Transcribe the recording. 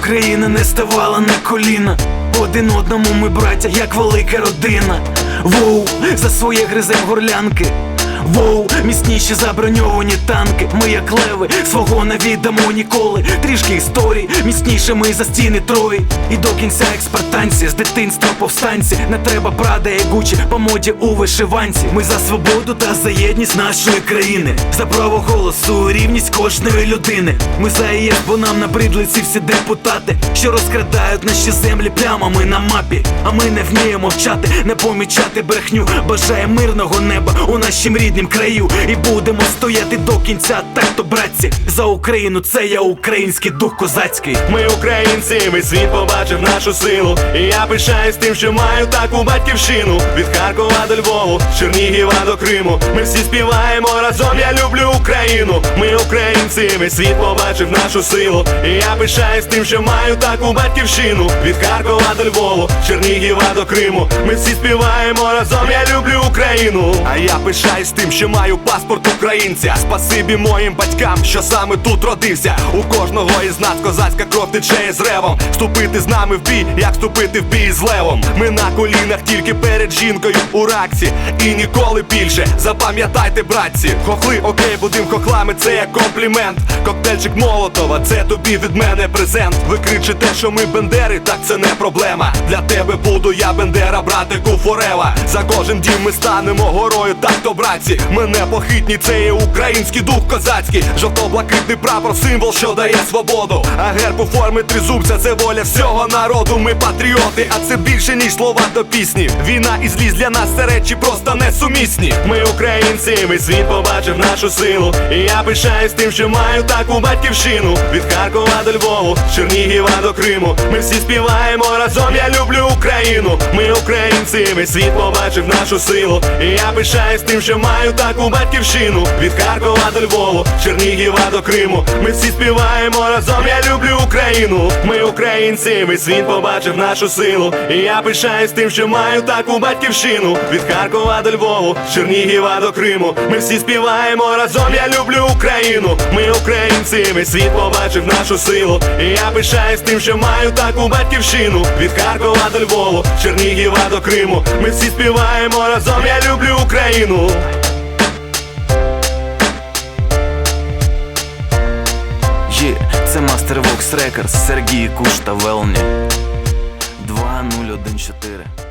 Україна не ставала на коліна. Один одному ми браття, як велика родина. Воу, за своє гризем горлянки. Воу, міцніші заброньовані танки. Ми як леви, свого не віддамо ніколи. Трішки історій, міцніше ми за стіни трої. І до кінця експертанці, з дитинства повстанці. Не треба прада і гучі по моді у вишиванці. Ми за свободу та за єдність нашої країни. За право голосу, рівність кожної людини. Ми за ЄС, бо нам набридли ці всі депутати, що розкрадають наші землі плямами на мапі. А ми не вміємо вчати, не помічати брехню. Бажає мирного неба у нашім ріднім краю. І будемо стояти до кінця, так то братці. За Україну це я український дух козацький. Ми українці, весь світ побачив нашу силу. І я пишаюсь тим, що маю таку батьківщину. Від Харкова до Львову, Чернігіва до Криму. Ми всі співаємо разом. Я люблю Україну. Ми українці, весь світ побачив нашу силу. І я пишаюсь тим, що маю таку батьківщину. Від Харкова до Львову, з Чернігіва до Криму. Ми всі співаємо разом. Я люблю Україну. А я пишаюсь тим, що маю паспорт українця. Спасибі моїм батькам, що саме тут родився. У кожного із нас козацька кров тече із ревом. Вступити з нами в бій, як вступити в бій з левом. Ми на колінах тільки перед жінкою у раксі. І ніколи більше. Запам'ятайте, братці. Хохли, окей, будем хохлами, це як комплімент. Коктейльчик Молотова, це тобі від мене презент. Ви кричите, що ми бендери, так це не проблема. Для тебе буду я бендера, братику форева. За кожен дім ми станемо горою, так то братці. Ми не похитні, це є український дух козацький. Жовто-блакитний прапор, символ, що дає свободу. А герб у формі тризубця, це воля всього народу. Ми патріоти, а це більше, ніж слова до пісні. Війна і злість для нас це речі просто несумісні. Ми українці, ми світ побачив нашу силу. І я пишаюсь тим, що маю таку батьківщину. Від Харкова до Львову, Чернігіва до Криму. Ми всі співаємо разом. Я люблю Україну. Ми українці, ми світ побачив нашу силу. І я пишаюсь тим, що маю таку батьківщину. Від Харкова до Львову, Чернігіва до Криму. Ми всі співаємо разом. Я люблю Україну. Ми українці, ми світ побачив нашу силу. І я пишаюсь тим, що маю таку батьківщину. Від Харкова до Львову, Чернігіва до Криму. Ми всі співаємо разом. Я люблю Україну. Ми українці, ми світ побачив нашу силу. І я пишаюсь тим, що маю таку батьківщину. Від Харкова до Львову, Чернігіва до Криму. Ми всі співаємо разом. Я люблю Україну. Є, це Master Vox Records, Сергій Куш та Велні 2014